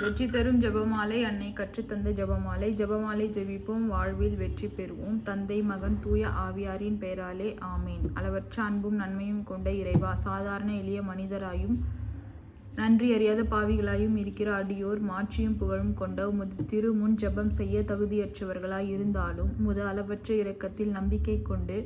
வெற்றி தரும் ஜெபமாலை அன்னை கற்றுத்தந்த ஜெபமாலை. ஜெபமாலை ஜெபிப்போம் வாழ்வில் வெற்றி பெறுவோம். தந்தை மகன் தூய ஆவியாரின் பெயராலே ஆமேன். அளவற்ற அன்பும் நன்மையும் கொண்ட இறைவா சாதாரண எளிய மனிதராயும் நன்றி அறியாத பாவிகளாயும் இருக்கிற அடியோர் மாட்சியும் புகழும் கொண்ட உமது திரு முன் ஜெபம் செய்ய தகுதியற்றவர்களாய் இருந்தாலும் உமது அளவற்ற இரக்கத்தில் நம்பிக்கை கொண்டு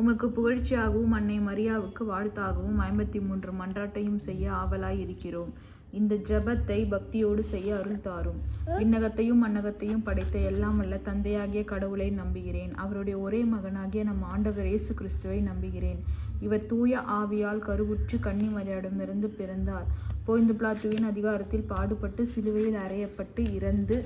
உமக்கு புகழ்ச்சியாகவும் அன்னை மரியாவுக்கு வாழ்த்தாகவும் ஐம்பத்தி மூன்று மன்றாட்டையும் செய்ய ஆவலாய் இருக்கிறோம். இந்த ஜெபத்தை பக்தியோடு செய்ய அருள் தாரும். விண்ணகத்தையும் மன்னகத்தையும் படைத்த எல்லாம் வல்ல தந்தையாகிய கடவுளை நம்புகிறேன். அவருடைய ஒரே மகனாகிய நம் ஆண்டவர் இயேசு கிறிஸ்துவை நம்புகிறேன். இவர் தூய ஆவியால் கருவுற்று கன்னிமரியிடமிருந்து பிறந்தார். போய்ந்து பிளாத்துவின் அதிகாரத்தில் பாடுபட்டு சிலுவையில் அறையப்பட்டு இறந்து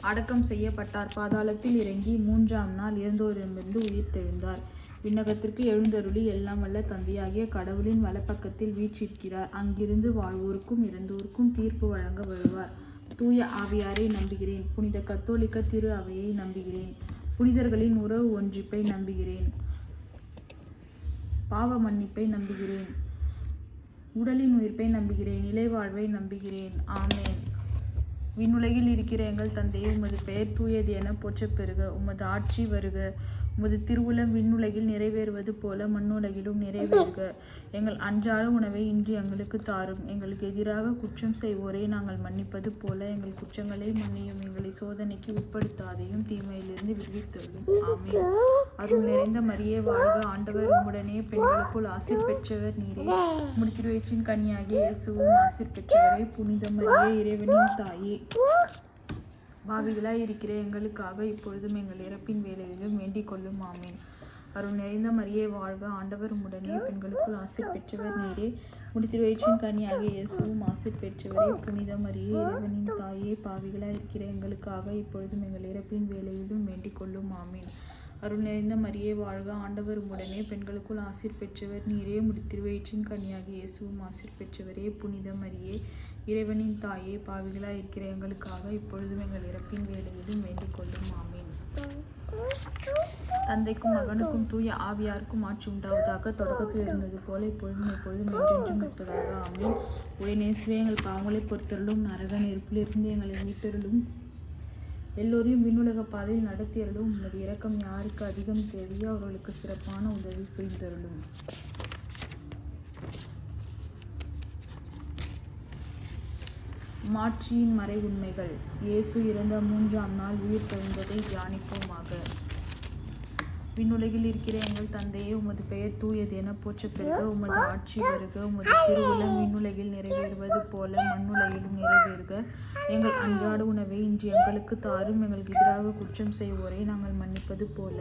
அடக்கம் செய்யப்பட்டார். பாதாளத்தில் இறங்கி மூன்றாம் நாள் இறந்தோரிடமிருந்து உயிர் தெழுந்தார். விண்ணகத்திற்கு எழுந்தருளி எல்லாம் வல்ல தந்தையாகிய கடவுளின் வலப்பக்கத்தில் வீற்றிருக்கிறார். அங்கிருந்து வாழ்வோருக்கும் இறந்தோருக்கும் தீர்ப்பு வழங்க வருவார். தூய ஆவியாரை நம்புகிறேன். புனித கத்தோலிக்க திரு அவையை நம்புகிறேன். புனிதர்களின் உறவு ஒன்றிப்பை நம்புகிறேன். பாவ மன்னிப்பை நம்புகிறேன். உடலின் உயிர்ப்பை நம்புகிறேன். நிலைவாழ்வை நம்புகிறேன். ஆமேன். விண்ணுலகில் இருக்கிற எங்கள் தந்தையை உமது பெயர் தூயது என போற்ற பெறுக. உமது ஆட்சி வருக. உமது திருவுளம் விண்ணுலகில் நிறைவேறுவது போல மண்ணுலகிலும் நிறைவேறுக. எங்கள் அன்றாட உணவை இன்று எங்களுக்கு தாரும். எங்களுக்கு எதிராக குற்றம் செய்வோரை நாங்கள் மன்னிப்பது போல எங்கள் குற்றங்களை மன்னியும். எங்களை சோதனைக்கு உட்படுத்தாதையும் தீமையிலிருந்து விடுவித்தோம் ஆமென். அருள் நிறைந்த மரியே வாழ்க ஆண்டவர் உம்முடனே. பெண்களுக்குள் ஆசிர் பெற்றவர் நீரே. முடித்திருவயிற்றின் கன்னியாகிய இயேசுவும் ஆசிர் பெற்றவரே. புனித மரியே இறைவனின் தாயே. பாவிகளாய் இருக்கிற எங்களுக்காக இப்பொழுதும் எங்கள் இறப்பின் வேலையிலும் வேண்டிக் கொள்ளும். ஆமேன். அருள் நிறைந்த மரியே வாழ்க ஆண்டவர் உடனே பெண்களுக்குள் ஆசை பெற்றவர் நீரே. முடித்திருவயிற்றின் கனியாகிய இயேசுவும் ஆசிர் பெற்றவரே. புனித மரியே இறைவனின் தாயே பாவிகளாய் இருக்கிற எங்களுக்காக இப்பொழுதும் எங்கள் இறப்பின் வேலையிலும் வேண்டிக் கொள்ளும். ஆமேன். அருள் நிறைந்த மரியே வாழ்க ஆண்டவர் உடனே பெண்களுக்குள் ஆசிர் பெற்றவர் நீரே. முடித்திருவயிற்றின் கனியாகிய இயேசுவும் ஆசிர் பெற்றவரே. புனித மரியே இறைவனின் தாயே பாவிகளாக இருக்கிற எங்களுக்காக இப்பொழுதும் எங்கள் இறப்பின் வேலையிலும் வேண்டிக் கொள்ளும். ஆமீன். தந்தைக்கும் மகனுக்கும் தூய ஆவியாருக்கும் ஆட்சி உண்டாவதாக தொடக்கத்தில் இருந்தது போல இப்பொழுதும் எப்பொழுதும் என்றென்றும் இருப்பதாக. ஆமீன். உடனேசுவே எங்கள் பாவங்களை பொறுத்தருளும் நரக நெருப்பிலிருந்து எங்களை மீட்டருளும். எல்லோரையும் விண்ணுலக பாதையில் நடத்தியருளும். உமது இரக்கம் யாருக்கு அதிகம் தேவையோ அவர்களுக்கு சிறப்பான உதவி புரிந்தருளும். மாட்சியின் மறை உண்மைகள் இயேசு இறந்த மூன்றாம் நாள் உயிர் தெழுந்ததை தியானிப்போமாக. விண்ணுலகில் இருக்கிற எங்கள் தந்தையே உமது பெயர் தூயது என போற்ற பிறகு உமது ஆட்சி வருக உமது திருவுளம் விண்ணுலகில் நிறைவேறுவது போல மண்ணுலகிலும் நிறைவேறுக. எங்கள் அன்றாட உணவை இன்று எங்களுக்கு தாரும் எங்களுக்கு எதிராக குற்றம் செய்வோரை நாங்கள் மன்னிப்பது போல.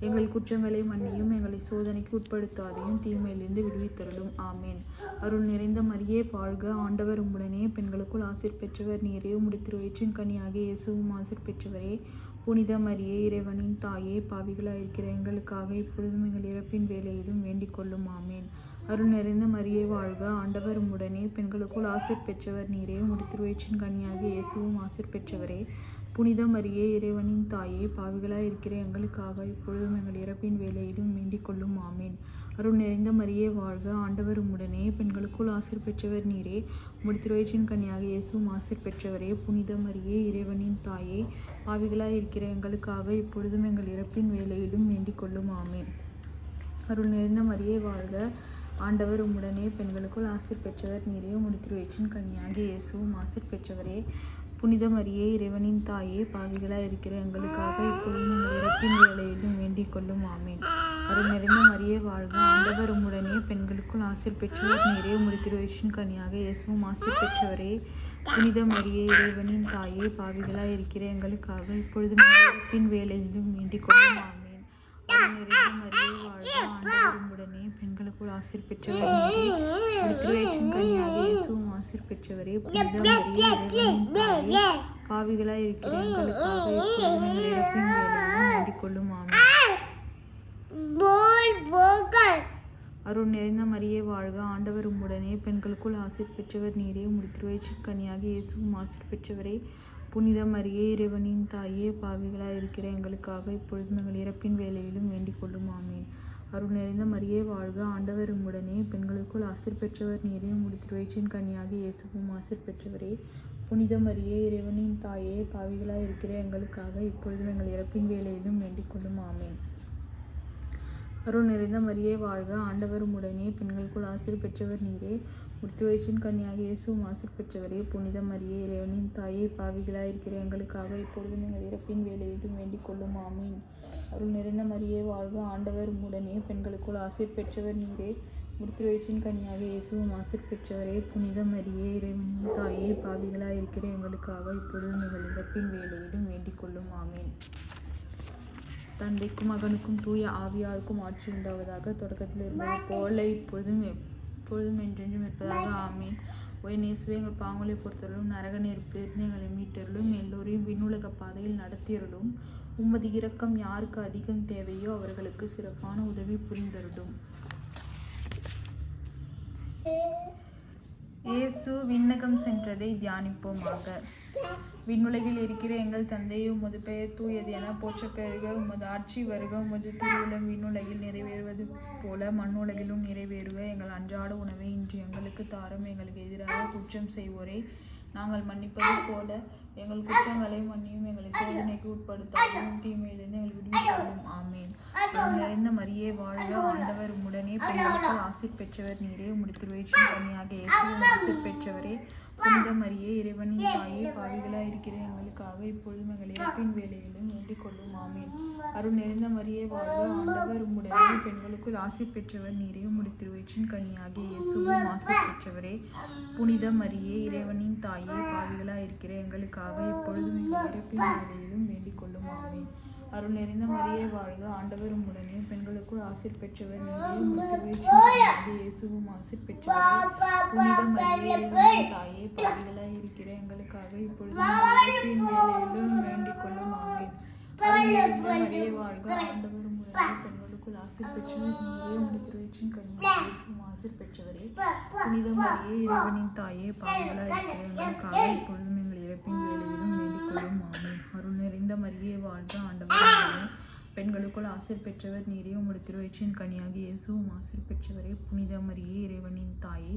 எங்கள் குற்றங்களை மன்னியும் எங்களை சோதனைக்கு உட்படுத்தாதையும் தீமையிலிருந்து விடுவித்தருளும். ஆமேன். அருள் நிறைந்த மரியே வாழ்க. ஆண்டவர் உம்முடனே பெண்களுக்குள் ஆசிர் பெற்றவர். நீரே உம்முடைய திருவயிற்றின் கனியாக இயேசுவும் ஆசிர் பெற்றவரே. புனித மரியே இறைவனின் தாயே பாவிகளாக இருக்கிற எங்களுக்காக இப்பொழுதும் எங்கள் இறப்பின் வேலையிலும் வேண்டிக் கொள்ளும் ஆமேன் அருள் நிறைந்த மரியே வாழ்க. ஆண்டவர் உடனே பெண்களுக்குள் ஆசிர் பெற்றவர் நீரே. முடித்திருவயிற்றின் திருவயிற்றின் கனியாகிய இயேசுவும் ஆசிர் பெற்றவரே. புனித மரியே இறைவனின் தாயே பாவிகளாக இருக்கிற எங்களுக்காக இப்பொழுதும் எங்கள் இறப்பின் வேலையிலும் வேண்டிக் கொள்ளும். ஆமேன். அருள் நிறைந்த மரியே வாழ்க. ஆண்டவர் உடனே பெண்களுக்குள் ஆசிர் பெற்றவர் நீரே. முடித்திருவயிற்றின் கனியாக இயேசுவும் ஆசிர் பெற்றவரே. புனித மரியே இறைவனின் தாயே பாவிகளாக இருக்கிற எங்களுக்காக இப்பொழுதும் எங்கள் இறப்பின் வேலையிலும் வேண்டிக் கொள்ளும். ஆமேன். அருள் நிறைந்த மரியே வாழ்க. ஆண்டவர் உம்முடனே பெண்களுக்குள் ஆசிர் பெற்றவர் நீரே முடித்திருவேச்சின் கன்னியாகி இயேசுவும் ஆசிர் பெற்றவரே புனித மரியே இறைவனின் தாயே பாவிகளாக இருக்கிற எங்களுக்காக இப்பொழுதும் இறப்பின் வேலையிலும் வேண்டிக் கொள்ளும். ஆமேன். அருள் நிறைந்த மரியே வாழ்க. ஆண்டவர் உம்முடனே பெண்களுக்குள் ஆசிர் பெற்றவர் நீரே முடித்திருவேச்சின் திருவயிற்றின் கனியாக இயேசுவும் ஆசிர் பெற்றவரே புனித மரியே இறைவனின் தாயே பாவிகளாக இருக்கிற எங்களுக்காக இப்பொழுதும் இறப்பின் வேலையிலும் வேண்டிக் கொள்ளும். ஆமேன் அருள் நிறைந்த மரியே வாழ்க பெண்களுக்குள் ஆசிர் பெற்றவர் நீரே உம்முடைய ஆசிர் பெற்றவரே புனித இருக்கிற எங்களுக்காக அருள் நிறைந்த மரியே வாழ்க ஆண்டவர் உம்முடனே பெண்களுக்குள் ஆசிர் பெற்றவர் நீரே உம்முடைய திருவயிற்றின் இயேசுவும் ஆசிர் பெற்றவரே புனித மரியே இறைவனின் தாயே பாவிகளாய் இருக்கிற எங்களுக்காக இப்பொழுது எங்கள் இறப்பின் வேலையிலும் வேண்டிக் கொள்ளும். ஆமேன். அருள் நிறைந்த மரியே வாழ்க ஆண்டவர் உடனே பெண்களுக்குள் ஆசிர் பெற்றவர் நீரே. முடித்து வயிற்றின் கன்னியாக இயேசுவும் ஆசிர் பெற்றவரே. புனித மரியே இறைவனின் தாயே பாவிகளாக இருக்கிற எங்களுக்காக இப்பொழுதும் எங்கள் இறப்பின் வேலையிலும் வேண்டிக் கொள்ளும். ஆமேன். அருள் நிறைந்த மரியே வாழ்க ஆண்டவர் உடனே பெண்களுக்குள் ஆசிர் பெற்றவர் நீரே. முத்துவயசின் கன்னியாக இயேசு ஆசிர் பெற்றவரே புனித மரியே இறைவனின் தாயே பாவிகளாக இருக்கிற எங்களுக்காக இப்பொழுதும் எங்கள் இறப்பின் வேலையிலும் வேண்டிக் கொள்ளும். ஆமீன். அருள் நிறைந்த மரியே வாழ்வு ஆண்டவர் உடனே பெண்களுக்குள் ஆசிர் பெற்றவர் நீரே. முத்துவயசின் கன்னியாக இயேசு ஆசிர் பெற்றவரே புனித மரியே இறைவனின் தாயே பாவிகளாக இருக்கிற எங்களுக்காக இப்பொழுதும் எங்கள் இறப்பின் வேலையிலும் வேண்டிக் கொள்ளும். ஆமீன். தந்தைக்கும் மகனுக்கும் தூய ஆவியாருக்கும் ஆட்சி உண்டாவதாக தொடக்கத்தில் இருந்தது போல இப்பொழுதும் எப்பொழுதும் என்றென்றும் இருப்பதாக ஆமீன். ஒய் நேசுவே எங்கள் பாங்குலை பொறுத்தருளும் நரக நெருப்பிலிருந்து எங்களை மீட்டருளும் எல்லோரையும் விண்ணுலக பாதையில் நடத்தியருளும். உமது இரக்கம் யாருக்கு அதிகம் தேவையோ அவர்களுக்கு சிறப்பான உதவி புரிந்தருளும். இயேசு விண்ணகம் சென்றதை தியானிப்போமாக. விண்ணுலகில் இருக்கிற எங்கள் தந்தையை உமது பெயர் தூயது என போற்ற பெயர்க உமது ஆட்சி வருக. உமது திருவிழம் விண்ணுலகில் நிறைவேறுவது போல மண்ணுலகிலும் நிறைவேறுக. எங்கள் அன்றாட உணவை இன்று எங்களுக்கு தாரும். எங்களுக்கு எதிராக குற்றம் செய்வோரை நாங்கள் மன்னிப்பது போல எங்கள் குற்றங்களை மன்னியும் எங்களை சோதனைக்கு உட்படுத்தாலும் தீமையிலிருந்து எங்கள் விடுவித்தாலும் ஆமேன். நிறைந்த மரியே வாழ்க ஆண்டவர். உடனே பெண்களுக்கு ஆசிர் பெற்றவர். நீரே உம்முடைய பணியாக கன்னியாக ஆசிர் பெற்றவரே. புனித மரியே இறைவனின் தாயே பாவிகளாக இருக்கிற எங்களுக்காக இப்பொழுதும் எங்கள் இறப்பின் வேலையிலும் வேண்டிக் கொள்ளும். ஆமீன். அருள் நிறைந்த மரியே வாழ்வு ஆண்டவர் உம்முடைய பெண்களுக்குள் ஆசை பெற்றவர் நீரே உம்முடைய திருவயிற்றின் இயேசுவும் ஆசை பெற்றவரே. புனித மரியே இறைவனின் தாயே பாவிகளாக இருக்கிற எங்களுக்காக இப்பொழுதும் எங்கள் இறப்பின் வேலையிலும் வேண்டிக் கொள்ளும். ஆமீன். அருள் நிறைந்த மரியே வாழ்க. ஆண்டவர் உம்முடனே பெண்களுக்குள் ஆசிர் பெற்றவர் இயேசுவும் ஆசிர் பெற்றவரே புனித மரியே இறைவனின் தாயே பாவிகளாய் இருக்கிற எங்களுக்காக இப்பொழுது வேண்டிக் கொள்ளும். மரியே வாழ்க. ஆண்டவர் உம்முடனே பெண்களுக்குள் ஆசிர் பெற்றவர் நீரே திருவயிற்றின் கன்னியாகிய இயேசுவும் ஆசிர் பெற்றவரே. புனித மரியே இறைவனின் தாயே பாவிகளாய் இருக்கிற எங்களுக்காக இப்பொழுதும் எங்கள் இறப்பின் வேலையிலும் வேண்டிக் கொள்ளும். ஆமீன். அருள் நிறைந்த மரியே வாழ்க ஆண்டவர் பெண்களுக்குள் ஆசிர் பெற்றவர் நீரே உம்முடைய திருவயிற்றின் கனியாகி இயேசுவும் ஆசிர் பெற்றவரே. புனித மரியே இறைவனின் தாயே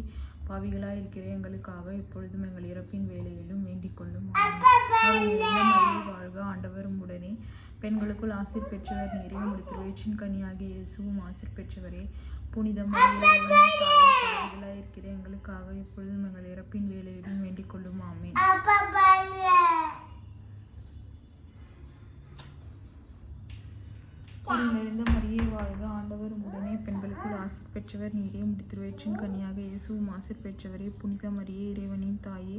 பாவிகளாக இருக்கிற எங்களுக்காக இப்பொழுதும் எங்கள் இறப்பின் வேலையிலும் வேண்டிக் கொள்ளும். வாழ்க ஆண்டவர் உடனே பெண்களுக்குள் ஆசிர் பெற்றவர் நீரே உம்முடைய திருவயிற்றின் கனியாகி இயேசுவும் ஆசிர் பெற்றவரே. புனித மரியே இறைவனின் இருக்கிற எங்களுக்காக இப்பொழுதும் எங்கள் இறப்பின் வேலையிலும் வேண்டிக் கொள்ளும். ஆமேன் அருள் நிறைந்த மரியே வாழ்க ஆண்டவர் உடனே பெண்களுக்குள் ஆசிர் பெற்றவர் நீரே உம்முடைய கனியாக இயேசுவும் ஆசிர் பெற்றவரே புனித மரியே இறைவனின் தாயே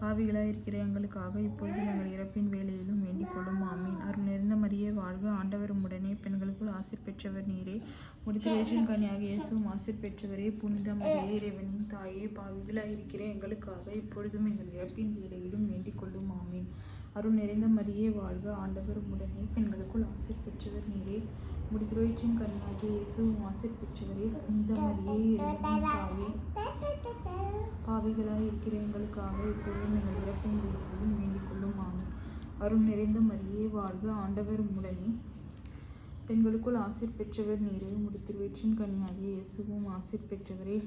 பாவிகளாக இருக்கிற எங்களுக்காக இப்பொழுது எங்கள் இறப்பின் வேலையிலும் வேண்டிக் கொள்ளும் ஆமீன். அருள் நிறைந்த மரியே வாழ்க ஆண்டவரும் உடனே பெண்களுக்குள் ஆசிர் பெற்றவர் நீரே. உம்முடைய கனியாக இயேசுவும் ஆசிர் பெற்றவரே புனித மரியே இறைவனின் தாயே பாவிகளாக இருக்கிற எங்களுக்காக இப்பொழுதும் எங்கள் இறப்பின் வேலையிலும் வேண்டிக் கொள்ளும் ஆமீன். அருள் நிறைந்த மரியே வாழ்க. ஆண்டவர் உடனே பெண்களுக்குள் ஆசிர் பெற்றவர் நீரே. உடைய கண்ணாகி கண்ணாகிய இயேசுவும் ஆசிர் பெற்றவரே. இந்த மரியே இறைவனின் தாயே. பாவிகளாக இருக்கிற எங்களுக்காக இப்பொழுதும் எங்கள் இறப்பின் வேலையிலும் வேண்டிக் கொள்ளும் ஆகும் அருள் நிறைந்த மரியே வாழ்க. ஆண்டவர் உடனே பெண்களுக்குள் ஆசிர் பெற்றவர் நீரே. முடித்திருவேற்றின் திருவயிற்றின் இயேசுவும் ஆசிர் பெற்றவரே.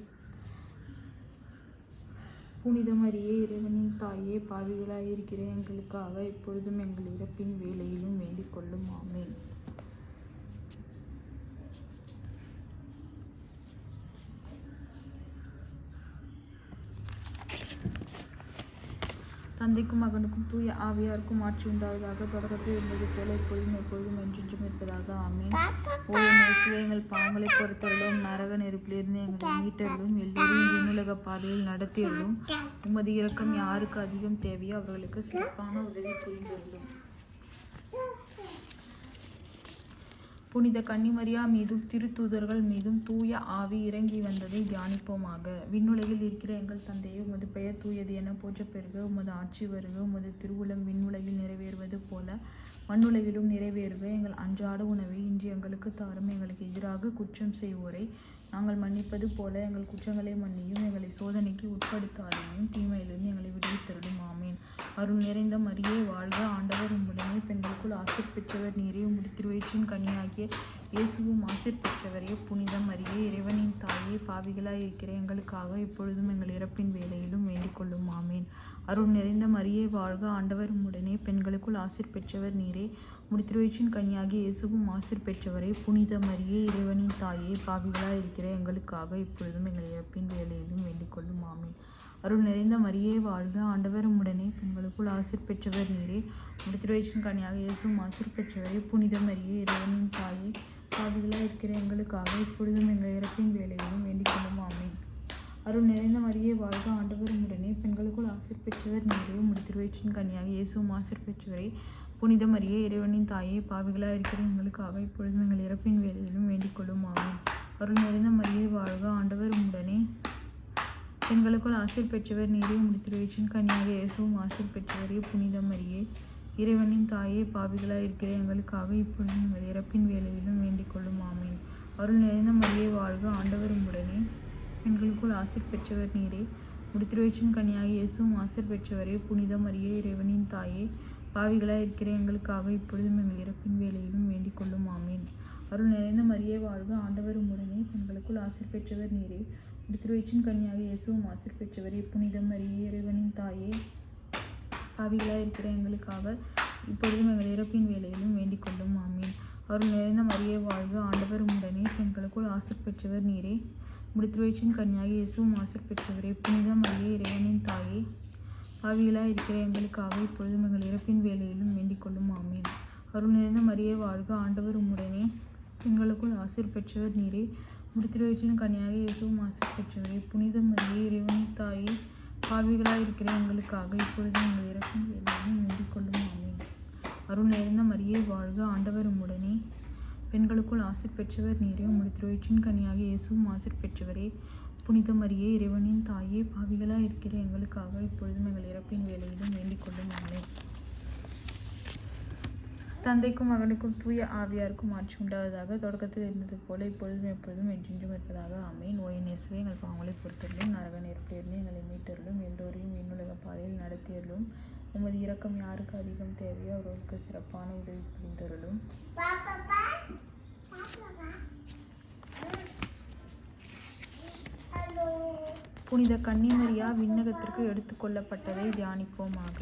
புனித மரியே இறைவனின் தாயே பாவிகளாய் இருக்கிற எங்களுக்காக இப்பொழுதும் எங்கள் இறப்பின் வேலையிலும் வேண்டிக் கொள்ளும் ஆமேன் தந்தைக்கும் மகனுக்கும் தூய ஆவியாருக்கும் ஆட்சி உண்டாவதாக தொடக்கத்தில் இருந்தது போல இப்பொழுதும் எப்பொழுதும் என்றென்றும் இருப்பதாக. ஆமீன். ஓ இயேசுவே எங்கள் பாவங்களை பொறுத்தவர்களும் நரக நெருப்பிலிருந்து எங்களை மீட்டருளும். எல்லோரும் விண்ணுலக பாதையில் நடத்தியதும் உமது இரக்கம் யாருக்கு அதிகம் தேவையோ அவர்களுக்கு சிறப்பான உதவி புரிந்துள்ளோம் புனித கன்னிமரியா மீதும் திருத்தூதர்கள் மீதும் தூய ஆவி இறங்கி வந்ததை தியானிப்போமாக. விண்ணுலகில் இருக்கிற எங்கள் தந்தையை உமது பெயர் தூயது என போற்ற பெறுக. உமது ஆட்சி வருக. உமது திருவுளம் விண்ணுலகில் நிறைவேறுவது போல மண்ணுலகிலும் நிறைவேறுக. எங்கள் அன்றாட உணவை இன்று எங்களுக்கு தாரும். எங்களுக்கு எதிராக குற்றம் செய்வோரை நாங்கள் மன்னிப்பது போல எங்கள் குற்றங்களை மன்னியும் எங்களை சோதனைக்கு உட்படுத்தாதையும் தீமையிலிருந்து எங்களை விடுவித்தருளும். ஆமீன். அருள் நிறைந்த மரியே வாழ்க. ஆண்டவர் உம்முடனே பெண்களுக்குள் ஆசிர் பெற்றவர் நீரே. உம்முடைய திருவயிற்றின் கனியாகிய இயேசுவும் ஆசிர் பெற்றவரே புனிதம் மரியே இறைவனின் தாயே பாவிகளாய் இருக்கிற எங்களுக்காக இப்பொழுதும் எங்கள் இறப்பின் வேலையிலும் வேண்டிக் கொள்ளும். ஆமேன். அருள் நிறைந்த மரியே வாழ்க ஆண்டவர் உடனே பெண்களுக்குள் ஆசிர் பெற்றவர் நீரே. முடித்திருவயிற்றின் கன்னியாகி இயேசுவும் ஆசிர் பெற்றவரே. புனித மரியே இறைவனின் தாயே பாவிகளாய் இருக்கிற எங்களுக்காக இப்பொழுதும் எங்கள் இறப்பின் வேலையிலும் வேண்டிக் கொள்ளும். ஆமேன். அருள் நிறைந்த மரியே வாழ்க ஆண்டவர் உடனே பெண்களுக்குள் ஆசிர் பெற்றவர் நீரே. முடித்திருவயிற்றின் கனியாக இயேசுவும் ஆசிர் பெற்றவரே. புனித மரியே இறைவனின் தாயே பாவிகளாக இருக்கிற எங்களுக்காக இப்பொழுதும் எங்கள் இறப்பின் வேலையிலும் வேண்டிக் கொள்ளும். ஆமேன். அருள் நிறைந்த மரியே வாழ்க ஆண்டவர் உடனே. பெண்களுக்குள் ஆசிர் பெற்றவர் நீரே முடித்திருவயிற்றின் கன்னியாக இயேசுவும் ஆசிர் பெற்றவரை. புனித மரியே இறைவனின் தாயே பாவிகளாக இருக்கிற எங்களுக்காக இப்பொழுதும் எங்கள் இறப்பின் வேலையிலும் வேண்டிக் கொள்ளும். ஆமேன். அருள் நிறைந்த மரியே வாழ்க ஆண்டவர் உடனே. பெண்களுக்குள் ஆசிர் பெற்றவர் நீரே முடித்திருவயிற்றின் கன்னியாக இயேசுவும் ஆசிர் பெற்றவரே. புனிதம் அறியே இறைவனின் தாயே பாவிகளாய் இருக்கிற எங்களுக்காக இப்பொழுதும் எங்கள் இறப்பின் வேலையிலும் வேண்டிக் கொள்ளும். ஆமீன். அருள் நிறைந்த மரியே வாழ்க ஆண்டவரும் உடனே. பெண்களுக்குள் ஆசிர் பெற்றவர் நீரே. முடித்திருவயிற்றின் கன்னியாக இயேசுவும் ஆசிர் பெற்றவரே. புனித மரியே இறைவனின் தாயே பாவிகளாய் இருக்கிற எங்களுக்காக இப்பொழுதும் எங்கள் இறப்பின் வேலையிலும் வேண்டிக் கொள்ளும். ஆமீன். அருள் நிறைந்த மரியே வாழ்க ஆண்டவர் உடனே. பெண்களுக்குள் ஆசிர் பெற்றவர் நீரே. திருவயிற்றின் கன்னியாக இயேசுவும் ஆசிர் பெற்றவரே. புனித மரியே இறைவனின் தாயே. பாவிகளாய் இருக்கிற எங்களுக்காக இப்பொழுதும் எங்கள் இறப்பின் வேலையிலும் வேண்டிக் கொள்ளும். ஆமீன். அவர் நிறைந்த மரியே வாழ்க ஆண்டவர் உடனே பெண்களுக்குள் ஆசர் பெற்றவர் நீரே. முடித்திருவயிற்றின் கன்னியாகி இயேசுவும் ஆசர் பெற்றவரே. புனித மரியே இறைவனின் தாயே. பாவிகளாய் இருக்கிற எங்களுக்காக இப்பொழுதும் எங்கள் இறப்பின் வேலையிலும் வேண்டிக் கொள்ளும். ஆமீன். அருள் நிறைந்த மரியே வாழ்க ஆண்டவர் உடனே பெண்களுக்குள் ஆசிர் பெற்றவர் நீரே. முடித்திருவயிற்றின் கன்னியாக இயேசுவும் ஆசிர் பெற்றவரே. புனித மரியே இறைவனின் தாயே. பாவிகளாக இருக்கிற எங்களுக்காக இப்பொழுது எங்கள் இறக்கும் வேலையும் வேண்டிக் கொள்ளும். ஆமீன். அருள் நிறைந்த மரியே வாழ்க ஆண்டவரும் உடனே பெண்களுக்குள் ஆசிர் பெற்றவர் நீரே. முடித்திருவச்சின் கனியாக இயேசுவும் ஆசிர் பெற்றவரே. புனித மரியே இறைவனின் தாயே பாவிகளாக இருக்கிற எங்களுக்காக இப்பொழுதும் எங்கள் இறப்பின் வேலையிலும் வேண்டிக் கொள்ளும். ஆமீன். தந்தைக்கும் மகனுக்கும் தூய ஆவியாருக்கும் ஆட்சி உண்டாவதாக தொடக்கத்தில் இருந்தது போல இப்பொழுதும் எப்பொழுதும் என்றென்றும் இருப்பதாக. ஆமேன். ஓய் நேசுவே எங்கள் பாவங்களை பொறுத்தருளும். நரக நெருப்பிலிருந்து எங்களை மீட்டருளும். எல்லோரையும் விண்ணுலக பாதையில் நடத்தியருளும். உமது இரக்கம் யாருக்கு அதிகம் தேவையோ அவர்களுக்கு சிறப்பான உதவி புரிந்தருளும். புனித கன்னிமரியா விண்ணகத்திற்கு எடுத்துக்கொள்ளப்பட்டதை தியானிப்போமாக.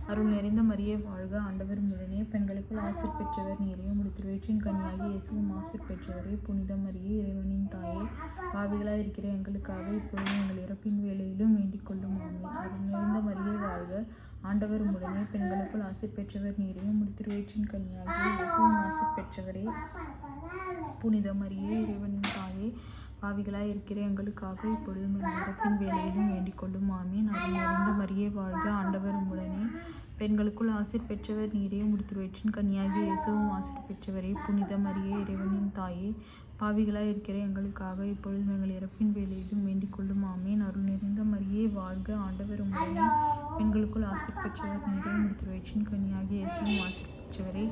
அருள் நிறைந்த மரியே வாழ்க ஆண்டவர் முடனே பெண்களுக்குள் ஆசிர் பெற்றவர் நீரையும் முடித்திருவேற்றின் கன்னியாகி இயேசுவும் ஆசிர் பெற்றவரே. புனித மரியே இறைவனின் தாயே பாவிகளாக இருக்கிற எங்களுக்காக இப்பொழுது எங்கள் இறப்பின் வேலையிலும் வேண்டிக் கொள்ளும். ஆமை அருள் நிறைந்த மரியே வாழ்க ஆண்டவர் உடனே பெண்களுக்குள் ஆசிர் பெற்றவர் நீரையும் முடித்திருவேற்றின் கன்னியாகி இயேசுவும் ஆசிர் பெற்றவரே. புனித மரியே இறைவனின் தாயே பாவிகளாய் இருக்கிற எங்களுக்காக இப்பொழுதும் எங்கள் இறப்பின் வேலையிலும் வேண்டிக் கொள்ளும். ஆமீன். அருள் நிறைந்த மரியே வாழ்க. ஆண்டவர் உடனே பெண்களுக்குள் ஆசிர் பெற்றவர் நீரே. முடித்துருவற்றின் கன்னியாகி இயேசுவும் ஆசிர் பெற்றவரே. புனித மரியே இறைவனின் தாயே. பாவிகளாய் இருக்கிற எங்களுக்காக இப்பொழுதும் எங்கள் இறப்பின் வேலையிலும் வேண்டிக் கொள்ளும். ஆமீன். அருள் நிறைந்த மரியே வாழ்க. ஆண்டவர் உடனே பெண்களுக்குள் ஆசிர் பெற்றவர் நீரே. முடித்துருவற்றின் கன்னியாகி இயேசுவும் ஆசிர் பெற்றவரே.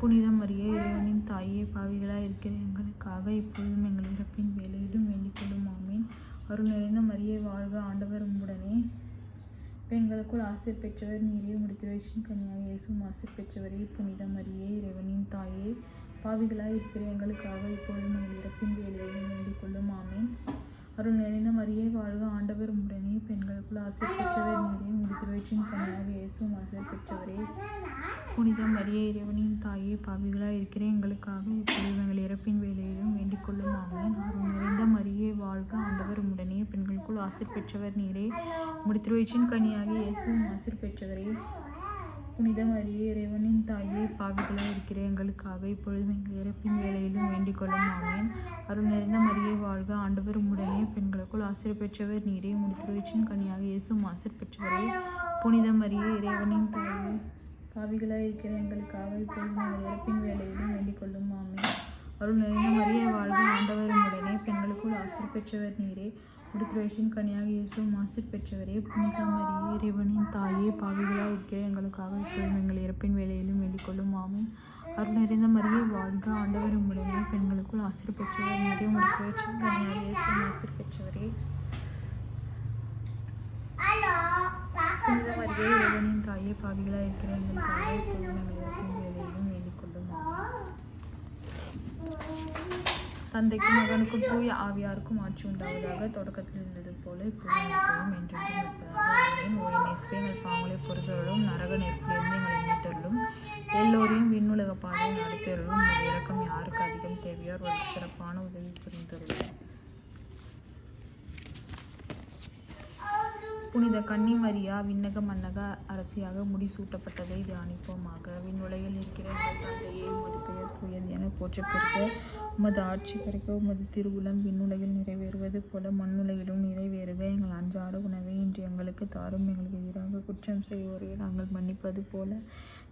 புனித மரியே இறைவனின் தாயே பாவிகளாக இருக்கிற எங்களுக்காக இப்பொழுதும் எங்கள் இறப்பின் வேலையிலும் வேண்டிக்கொள்ளும் ஆமேன் ஆமீன். அருள் நிறைந்த மரியே வாழ்க ஆண்டவர் உடனே பெண்களுக்குள் ஆசிர் பெற்றவர் நீரே. முடித்திருவச்சின் கன்னியாக இயேசும் ஆசிர் பெற்றவரே. புனித மரியே இறைவனின் தாயே பாவிகளாக இருக்கிற எங்களுக்காக இப்பொழுதும் எங்கள் இறப்பின் வேலையிலும் வேண்டிக்கொள்ளும் ஆமேன் ஆமீன். அருள் நிறைந்த மரியே வாழ்க ஆண்டவர் உடனே பெண்களுக்குள் ஆசை பெற்றவர் நீரே முடித்திருவச்சின் கன்னியாக இயேசும் ஆசை பெற்றவரே புனித மரிய இறைவனின் தாயே பாவிகளாக இருக்கிற எங்களுக்காக இப்பொழுது எங்கள் இறப்பின் வேலையிலும் வேண்டிக் கொள்ளும். ஆமேன். அருள் நிறைந்த மரியே வாழ்க ஆண்டவர் உடனே பெண்களுக்குள் ஆசிர் பெற்றவர் நீரே முடித்திருவயிற்றின் கனியாக இயேசுவும் ஆசிர் பெற்றவரே புனித மரியே இறைவனின் தாயே பாவிகளாய் இருக்கிற எங்களுக்காக இப்பொழுதும் எங்கள் இறப்பின் வேலையிலும் வேண்டிக் கொள்ளும். ஆமேன். அருள் நிறைந்த மரியை வாழ்க. ஆண்டவர் உடனே பெண்களுக்குள் ஆசிரியர் பெற்றவர் நீரே. முடித்திருவயிற்றின் கனியாக இயேசும் ஆசிரியர் பெற்றவரே. புனித மரியே இறைவனின் தாயே பாவிகளாய் இருக்கிற எங்களுக்காக இப்பொழுதும் எங்கள் இறப்பின் வேலையிலும் வேண்டிக் கொள்ளும். ஆமேன். அருள் நிறைந்த மரியை வாழ்க. ஆண்டவர் உடனே பெண்களுக்குள் ஆசிரியர் பெற்றவர் நீரே. உடுத்துவேஷின் கனியாக இயேசுவும் ஆசிர் பெற்றவரே புனித மரியே இறைவனின் தாயே பாவிகளாக இருக்கிற எங்களுக்காக இப்போதும் எங்கள் இறப்பின் வேலையிலும் வேண்டிக் கொள்ளும் ஆமீன். அருள் நிறைந்த மரியே வாழ்க ஆண்டவர் உம்முடனே பெண்களுக்குள் ஆசிர் பெற்றவர் நீரே உடுத்துவேஷின் கனியாக இயேசுவும் ஆசிர் பெற்றவரே. புனித மரியே இறைவனின் தாயே பாவிகளாக இருக்கிற எங்களுக்காக இப்போதும் எங்கள் இறப்பின் வேலையிலும் வேண்டிக் கொள்ளும் ஆமீன். தந்தைக்கும் மகனுக்கும் தூய ஆவியாருக்கும் ஆட்சி உண்டாவதாக தொடக்கத்தில் இருந்தது போல இப்போதும் எப்போதும் என்றென்றும் இருப்பதாக பாவங்களை பொறுத்தவர்களும் நரக நெருப்பிலிருந்து எங்களை எல்லோரையும் விண்ணுலக பாதையை நடத்தியருளும் உங்கள் இறக்கம் யாருக்கு அதிகம் தேவையோ ஒரு சிறப்பான உதவி புரிந்தருளும் புனித கன்னிமரியா விண்ணக மன்னக அரசியாக முடிசூட்டப்பட்டதை தியானிப்போமாக. விண்ணுலகில் இருக்கிற எங்கள் தந்தையே உமது பெயர் என போற்றப்பெற்ற உமது ஆட்சி கிடைக்க உமது திருவுளம் விண்ணுலகில் நிறைவேறுவது போல மண்ணுலையிலும் நிறைவேறுக. எங்கள் அன்றாட உணவை இன்று எங்களுக்கு தாரும் எங்களுக்கு எதிராக குற்றம் செய்வோரை நாங்கள் மன்னிப்பது போல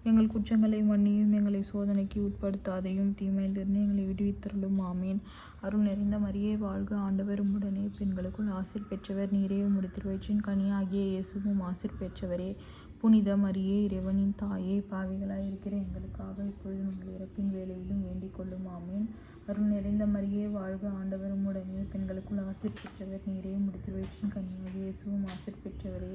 எங்கள் குற்றங்களை மன்னியும் எங்களை சோதனைக்கு உட்படுத்தாதையும் தீமையிலிருந்து எங்களை விடுவித்தருளும். ஆமீன். அருள் நிறைந்த மரியே வாழ்க ஆண்டவர் உடனே பெண்களுக்குள் ஆசிர் பெற்றவர் நீரே உம்முடைய திருவயிற்றின் கனியாகிய இயேசுவும் ஆசிர் பெற்றவரே. புனித மரியே இறைவனின் தாயே பாவிகளாக இருக்கிற எங்களுக்காக இப்பொழுது உங்கள் இறப்பின் வேலையிலும் வேண்டிக் கொள்ளும். ஆமீன். அருள் நிறைந்த மரியே வாழ்க ஆண்டவரும் உடனே பெண்களுக்குள் ஆசிர் பெற்றவர் நீரே முடித்து திருவயிற்றின் கனியாகிய இயேசுவும் ஆசிர் பெற்றவரே.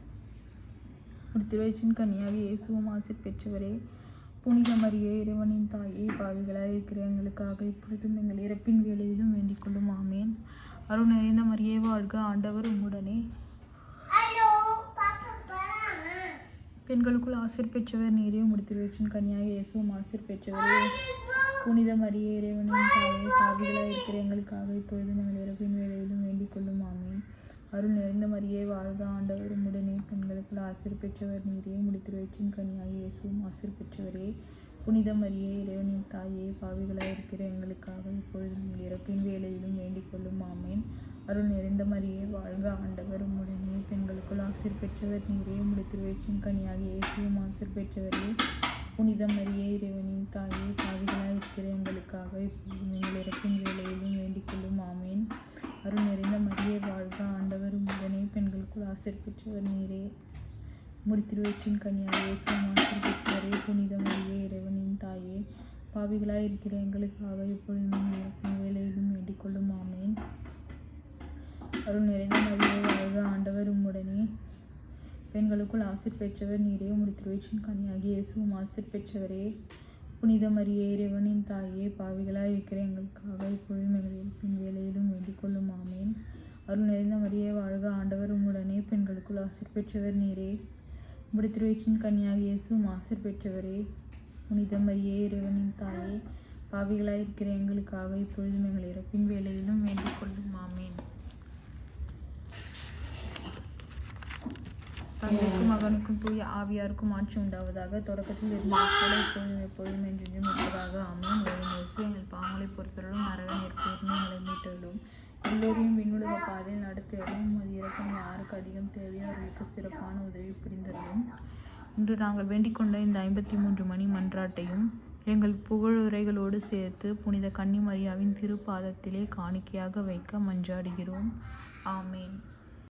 ஒரு திருவயிற்றின் கன்னியாக இயேசுவும் ஆசிர் பெற்றவரே புனித மரியே இறைவனின் தாயே பாவிகளாய் இருக்கிற எங்களுக்காக இப்பொழுதும் எங்கள் இறப்பின் வேலையிலும் வேண்டிக் கொள்ளும். ஆமேன். அருள் நிறைந்த மரியே வாழ்க ஆண்டவர் உம்முடனே. பெண்களுக்குள் ஆசிர் பெற்றவர் நீரே உம்முடைய திருவயிற்றின் கன்னியாக இயேசுவும் ஆசிர் பெற்றவரே. புனித மரியே இறைவனின் தாயே பாவிகளாய் இருக்கிற எங்களுக்காக இப்பொழுதும் எங்கள் இறப்பின் வேலையிலும் ஆமேன் அருள் நிறைந்த மாதிரியே வாழ்க ஆண்டவர் உடனே பெண்களுக்குள் ஆசிர் பெற்றவர் நீரே உம்முடைய கனியாகி இயேசுவும் ஆசிர் பெற்றவரே. புனித மரியே இறைவனின் தாயே பாவிகளாக இருக்கிற எங்களுக்காக இப்பொழுதும் இறப்பின் வேலையிலும் வேண்டிக் கொள்ளும். ஆமேன். அருள் நிறைந்த மரியே வாழ்க ஆண்டவர் உடனே பெண்களுக்குள் ஆசிர் பெற்றவர் நீரே உம்முடைய கனியாகி கனியாக இயேசுவும் ஆசிர் பெற்றவரே. புனித மரியே இறைவனின் தாயே பாவிகளாக இருக்கிற எங்களுக்காக இப்பொழுதும் எங்கள் இறப்பின் வேலையிலும் வேண்டிக் கொள்ளும். ஆமேன். அருள் நிறைந்த மரியே வாழ்க. ஆண்டவர் உடனே பெண்களுக்குள் ஆசிர் பெற்றவர் நீரே. முடித்திருவச்சின் திருவயிற்றின் கனியாக இயேசுவும் ஆசிர் பெற்றவரே. புனித மரியே இறைவனின் தாயே. பாவிகளாய் இருக்கிற எங்களுக்காக எப்பொழுதும் இருக்கும் வேலையிலும் வேண்டிக்கொள்ளும். ஆமேன். அருள் நிறைந்த மரியே வாழ்க. ஆண்டவர் உம்முடனே பெண்களுக்குள் ஆசிர் பெற்றவர் நீரே. முடித்திருவச்சின் கனியாகி இயேசுவும் ஆசிர் பெற்றவரே. புனித மரியே இறைவனின் தாயே பாவிகளாய் இருக்கிற எங்களுக்காக இப்பொழுதும் எங்கள் வேலையிலும் வேண்டிக் கொள்ளும். ஆமேன். அருள் நிறைந்த மரியே வாழ்க ஆண்டவர் உடனே பெண்களுக்குள் ஆசிர் பெற்றவர் நீரே. உடைய திருவயிற்றின் கன்னியாக இயேசும் ஆசிர் பெற்றவரே. புனித மரியே இறைவனின் தாயே பாவிகளாய் இருக்கிற எங்களுக்காக இப்பொழுதும் எங்கள் இறப்பின் வேலையிலும் வேண்டிக் கொள்ளும். ஆமேன். தந்தைக்கும் மகனுக்கும் தூய ஆவியாருக்கும் ஆட்சி உண்டாவதாக தொடக்கத்தில் இருந்த எப்பொழுதும் எப்பொழுதும் என்றென்றும் இருப்பதாக அம்மன் ஒரு எங்கள் பாவங்களை பொறுத்தவர்களும் நரக நெருப்பிலிருந்து எங்களை எல்லோரையும் விண்ணுலக பாதையில் நடத்தியதும் அது இறக்கம் யாருக்கு அதிகம் தேவையோ அவர்களுக்கு சிறப்பான உதவி புரிந்ததும் இன்று நாங்கள் வேண்டிக் கொண்ட இந்த ஐம்பத்தி மூன்று மணி மன்றாட்டையும் எங்கள் புகழுரைகளோடு சேர்த்து புனித கன்னிமரியாவின் திருப்பாதத்திலே காணிக்கையாக வைக்க மன்றாடுகிறோம். ஆமேன்.